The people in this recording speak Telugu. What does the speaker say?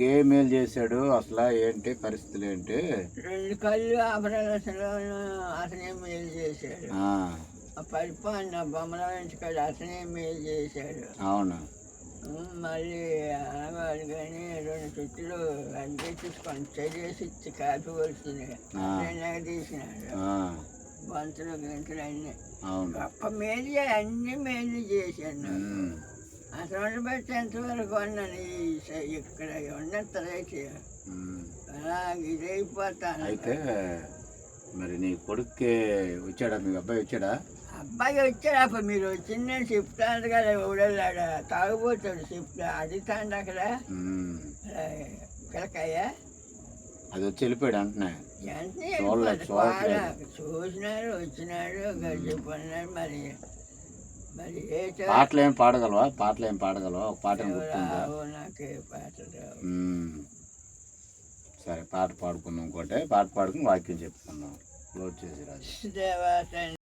నీకే మేలు చేశాడు అసలు ఏంటి పరిస్థితులు ఏంటి? రెండు కళ్ళు ఆపరేషన్ అతనే మేలు చేశాడు. పరిపాలన బొమ్మల ఇంటికాడ అతనే మేలు చేశాడు. అవును. మళ్ళీ అనగాడు కానీ రెండు చుట్టూ అడ్డెచ్చుకొని చదివేసి ఇచ్చి కాపీ వచ్చింది తీసినాడు. ఆ, బంతులు గంతులు అన్నీ. అవును. గొప్ప మేలు అన్ని మేలు చేశాను ఉమ్, అసలు బట్టి ఎంతవరకు ఉన్నాను ఇక్కడ ఉన్నంత రైతు ఇదైపోతాను అయితే మరి నీ కొడుక్కి వచ్చాడా? మీ అబ్బాయి వచ్చాడా? అబ్బాయి వచ్చాడు. అప్పుడు మీరు వచ్చిందని చెప్తాను కదా ఊడల్లాడ తాగుపోతాడు చెప్తా. అడుగుతాండి అక్కడ పిల్లకాయ అది వచ్చి వెళ్ళిపోయాడు అంటున్నా చూసినాడు వచ్చినాడు గడిచిపోయినాడు మరి. పాటలు ఏం పాడగలవా? పాటలు ఏం పాడగలవా? ఒక పాట గుర్తుందా. సరే పాట పాడుకుందాం ఇంకోటి. పాట పాడుకుని వాక్యం చెప్పుకుందాం. క్లోజ్ చేసి రాజు.